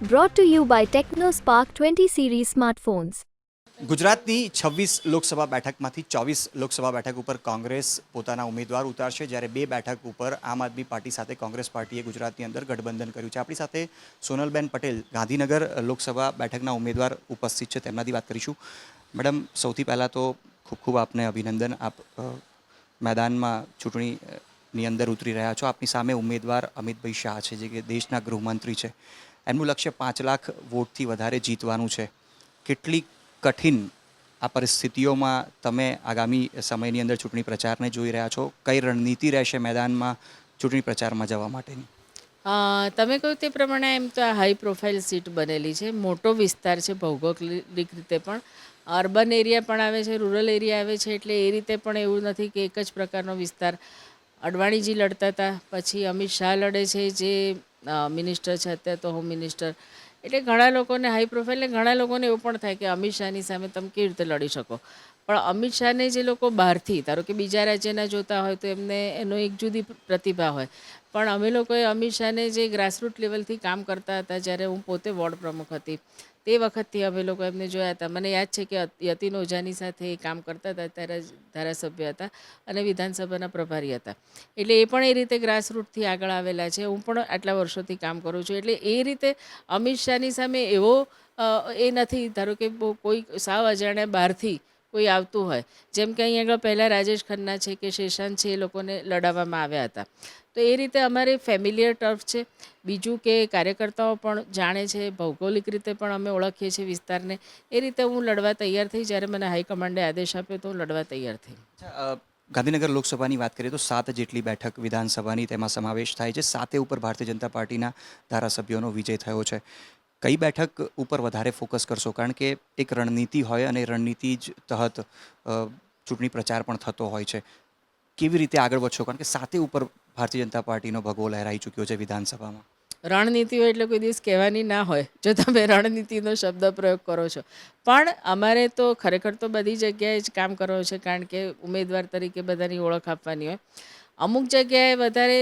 Brought to you by TechnoSpark 20 series smartphones. ગુજરાતની છવ્વીસ લોકસભા બેઠકમાંથી ચોવીસ લોકસભા બેઠક ઉપર કોંગ્રેસ પોતાના ઉમેદવાર ઉતારશે જ્યારે બે બેઠક ઉપર આમ આદમી પાર્ટી સાથે કોંગ્રેસ પાર્ટીએ ગુજરાતની અંદર ગઠબંધન કર્યું છે. આપણી સાથે સોનલબેન પટેલ, ગાંધીનગર લોકસભા બેઠકના ઉમેદવાર ઉપસ્થિત છે. તેમનાથી વાત કરીશું. મેડમ, સૌથી પહેલાં તો ખૂબ ખૂબ આપને અભિનંદન. આપ મેદાનમાં ચૂંટણીની અંદર ઉતરી રહ્યા છો. આપની સામે ઉમેદવાર અમિતભાઈ શાહ છે, જે કે દેશના ગૃહમંત્રી છે. એમનું લક્ષ્ય પાંચ લાખ વોટથી વધારે જીતવાનું છે. કેટલી કઠિન આ પરિસ્થિતિઓમાં તમે આગામી સમયની અંદર ચૂંટણી પ્રચારને જોઈ રહ્યા છો? કઈ રણનીતિ રહેશે મેદાનમાં ચૂંટણી પ્રચારમાં જવા માટેની? તમે કહ્યું તે પ્રમાણે એમ તો હાઈ પ્રોફાઇલ સીટ બનેલી છે. મોટો વિસ્તાર છે ભૌગોલિક રીતે પણ. અર્બન એરિયા પણ આવે છે રૂરલ એરિયા આવે છે, એટલે એ રીતે પણ એવું નથી કે એક જ પ્રકારનો વિસ્તાર અડવાણીજી લડતા હતા. પછી અમિત શાહ લડે છે, જે મિનિસ્ટર છે અત્યારે તો હોમ મિનિસ્ટર એટલે ઘણા લોકોને હાઈ પ્રોફાઇલ ને ઘણા લોકોને એવું પણ થાય કે અમિત શાહની સામે તમે કેવી રીતે લડી શકો? પણ અમિત શાહને જે લોકો બહારથી, ધારો કે બીજા રાજ્યના જોતા હોય તો એમને એનો એક જુદી પ્રતિભા હોય. પણ અમે લોકોએ અમિત શાહને જે ગ્રાસરૂટ લેવલથી કામ કરતા હતા, જ્યારે હું પોતે વોર્ડ પ્રમુખ હતી, તે વખતથી અમે લોકો એમને જોયા હતા. મને યાદ છે કે યત- યતિન ઓઝાની સાથે એ કામ કરતા હતા, ત્યારે ધારાસભ્ય હતા અને વિધાનસભાના પ્રભારી હતા. એટલે એ પણ એ રીતે ગ્રાસરૂટથી આગળ આવેલા છે. હું પણ આટલા વર્ષોથી કામ કરું છું. એટલે એ રીતે અમિત શાહની સામે એવો એ નથી. ધારો કે કોઈ સાવ અજાણ્યા બહારથી કોઈ આવતું હોય. જેમ કે અહીં આગળ પહેલાં રાજેશ ખન્ના છે કે શેષાંત છે એ લોકોને લડાવવામાં આવ્યા હતા. તો એ રીતે અમારે ફેમિલિયર ટર્ફ છે. બીજું કે કાર્યકર્તાઓ પણ જાણે છે, ભૌગોલિક રીતે પણ અમે ઓળખીએ છીએ વિસ્તારને. એ રીતે હું લડવા તૈયાર થઈ. જ્યારે મને હાઈકમાન્ડે આદેશ આપ્યો તો હું લડવા તૈયાર થઈ. ગાંધીનગર લોકસભાની વાત કરીએ તો સાત જેટલી બેઠક વિધાનસભાની તેમાં સમાવેશ થાય છે. સાતે ઉપર ભારતીય જનતા પાર્ટીના ધારાસભ્યોનો વિજય થયો છે. કઈ બેઠક ઉપર વધારે ફોકસ કરશો? કારણ કે એક રણનીતિ હોય અને રણનીતિ જ તહત ચૂંટણી પ્રચાર પણ થતો હોય છે. કેવી રીતે આગળ વધશો? કારણ કે સાતે ઉપર ભારતીય જનતા પાર્ટીનો ભગવો લહેરાઈ ચૂક્યો છે વિધાનસભામાં. રણનીતિ હોય એટલે કોઈ દિવસ કહેવાની ના હોય, જો તમે રણનીતિનો શબ્દ પ્રયોગ કરો છો. પણ અમારે તો ખરેખર તો બધી જગ્યાએ જ કામ કરવાનું છે, કારણ કે ઉમેદવાર તરીકે બધાની ઓળખ આપવાની હોય. અમુક જગ્યાએ વધારે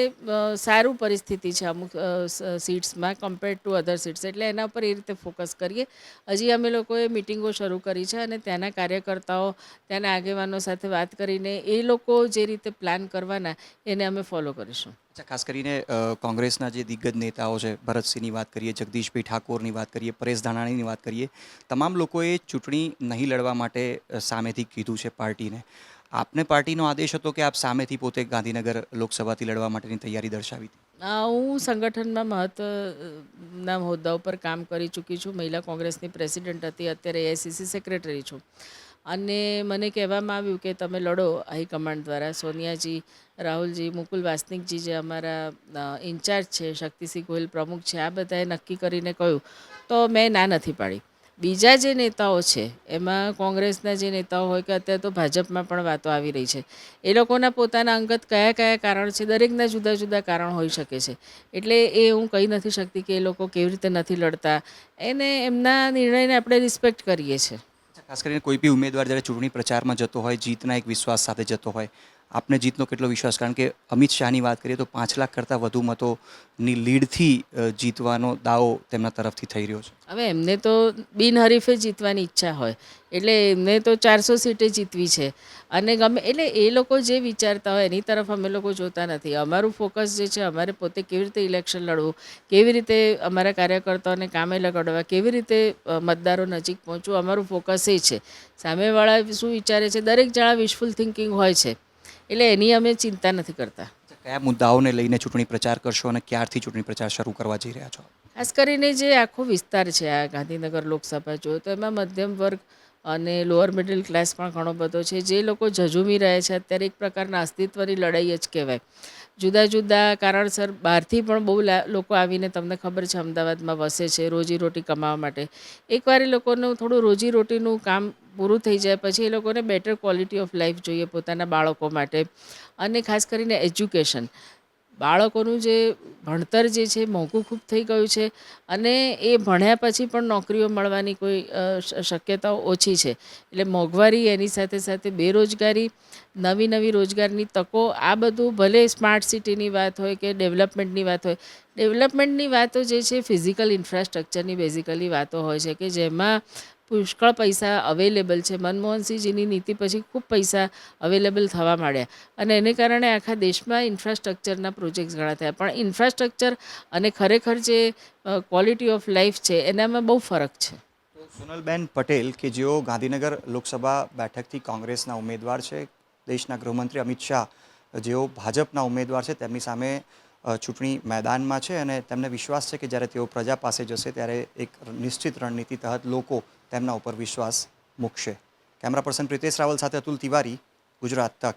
સારું પરિસ્થિતિ છે અમુક સીટ્સમાં કમ્પેર ટુ અધર સીટ્સ. એટલે એના પર એ રીતે ફોકસ કરીએ. હજી અમે લોકોએ મિટિંગો શરૂ કરી છે અને ત્યાંના કાર્યકર્તાઓ, ત્યાંના આગેવાનો સાથે વાત કરીને એ લોકો જે રીતે પ્લાન કરવાના, એને અમે ફોલો કરીશું. અચ્છા, ખાસ કરીને કોંગ્રેસના જે દિગ્ગજ નેતાઓ છે, ભરતસિંહની વાત કરીએ, જગદીશભાઈ ઠાકોરની વાત કરીએ, પરેશ ધાનાણીની વાત કરીએ, તમામ લોકોએ ચૂંટણી નહીં લડવા માટે સામેથી કીધું છે પાર્ટીને. આપને પાર્ટીનો આદેશ હતો કે આપ સામેથી પોતે ગાંધીનગર લોકસભાથી લડવા માટેની તૈયારી દર્શાવી હતી? હું સંગઠનમાં મહત્વના હોદ્દા ઉપર કામ કરી ચૂકી છું. મહિલા કોંગ્રેસની પ્રેસિડેન્ટ હતી. અત્યારે એઆઈસીસી સેક્રેટરી છું. અને મને કહેવામાં આવ્યું કે તમે લડો હાઈકમાન્ડ દ્વારા. સોનિયાજી, રાહુલજી, મુકુલ વાસનિકજી જે અમારા ઇન્ચાર્જ છે, શક્તિસિંહ ગોહિલ પ્રમુખ છે, આ બધાએ નક્કી કરીને કહ્યું. તો મેં ના નથી પાડી. બીજા જે નેતાઓ છે, એમાં કોંગ્રેસના જે નેતાઓ હોય કે અત્યારે તો ભાજપમાં પણ વાતો આવી રહી છે, એ લોકોના પોતાના અંગત કયા કયા કારણ છે, દરેકના જુદા જુદા કારણ હોઈ શકે છે. એટલે એ હું કહી નથી શકતી કે એ લોકો કેવી રીતે નથી લડતા. એને એમના નિર્ણયને આપણે રિસ્પેક્ટ કરીએ છીએ. ખાસ કરીને કોઈ બી ઉમેદવાર જ્યારે ચૂંટણી પ્રચારમાં જતો હોય, જીતના એક વિશ્વાસ સાથે જતો હોય આપને જીતનો કેટલો વિશ્વાસ? કારણ કે અમિત શાહની વાત કરીએ તો પાંચ લાખ કરતાં વધુ મતોની લીડથી જીતવાનો દાવો તેમના તરફથી થઈ રહ્યો છે. હવે એમને તો બિનહરીફે જીતવાની ઈચ્છા હોય. એટલે એમને તો ચારસો સીટે જીતવી છે. અને ગમે, એટલે એ લોકો જે વિચારતા હોય, એની તરફ અમે લોકો જોતા નથી. અમારું ફોકસ જે છે, અમારે પોતે કેવી રીતે ઇલેક્શન લડવું, કેવી રીતે અમારા કાર્યકર્તાઓને કામે લગાડવા, કેવી રીતે મતદારો નજીક પહોંચવું, અમારું ફોકસ એ છે. સામેવાળા શું વિચારે છે? દરેક જણા વિશફુલ થિંકિંગ હોય છે. એટલે એની અમે ચિંતા નથી કરતા. કયા મુદ્દાઓને લઈને ચૂંટણી પ્રચાર કરશો અને ક્યારથી ચૂંટણી પ્રચાર શરૂ કરવા જઈ રહ્યા છો? ખાસ કરીને જે આખો વિસ્તાર છે આ ગાંધીનગર લોકસભા જો તો એમાં મધ્યમ વર્ગ અને લોઅર મિડલ ક્લાસ પણ ઘણો બધો છે. જે લોકો ઝઝૂમી રહે છે અત્યારે એક પ્રકારના અસ્તિત્વની લડાઈ જ કહેવાય. જુદા જુદા કારણસર બહારથી પણ બહુ લોકો આવીને તમને ખબર છે, અમદાવાદમાં વસે છે રોજીરોટી કમાવા માટે. એકવાર એ લોકોનું થોડું રોજીરોટીનું કામ પૂરું થઈ જાય, પછી એ લોકોને બેટર ક્વોલિટી ઓફ લાઈફ જોઈએ પોતાના બાળકો માટે. અને ખાસ કરીને એજ્યુકેશન બાળકોનું જે ભણતર જે છે, મોંઘું ખૂબ થઈ ગયું છે અને એ ભણ્યા પછી પણ નોકરીઓ મળવાની કોઈ શક્યતાઓ ઓછી છે. એટલે મોંઘવારી એની સાથે સાથે બેરોજગારી, નવી નવી રોજગારની તકો, આ બધું ભલે સ્માર્ટ સિટીની વાત હોય કે ડેવલપમેન્ટની વાત હોય, ડેવલપમેન્ટની વાતો જે છે, ફિઝિકલ ઇન્ફ્રાસ્ટ્રક્ચરની બેઝિકલી વાતો હોય છે કે જેમાં પુષ્કળ પૈસા અવેલેબલ છે. મનમોહનસિંહજીની નીતિ પછી ખૂબ પૈસા અવેલેબલ થવા માંડ્યા. અને એને કારણે આખા દેશમાં ઇન્ફ્રાસ્ટ્રક્ચરના પ્રોજેક્ટ્સ ઘણા થયા. પણ ઇન્ફ્રાસ્ટ્રક્ચર અને ખરેખર જે ક્વોલિટી ઓફ લાઈફ છે, એનામાં બહુ ફરક છે. સોનલબેન પટેલ કે જેઓ ગાંધીનગર લોકસભા બેઠકથી કોંગ્રેસના ઉમેદવાર છે, દેશના ગૃહમંત્રી અમિત શાહ, જેઓ ભાજપના ઉમેદવાર છે, તેમની સામે ચૂંટણી મેદાનમાં છે અને તેમને વિશ્વાસ છે કે જ્યારે તેઓ પ્રજા પાસે જશે ત્યારે એક નિશ્ચિત રણનીતિ તહત લોકો તેમના ઉપર વિશ્વાસ મૂકશે. કેમેરા પર્સન પ્રિતેશ રાવલ સાથે અતુલ તિવારી ગુજરાત તક.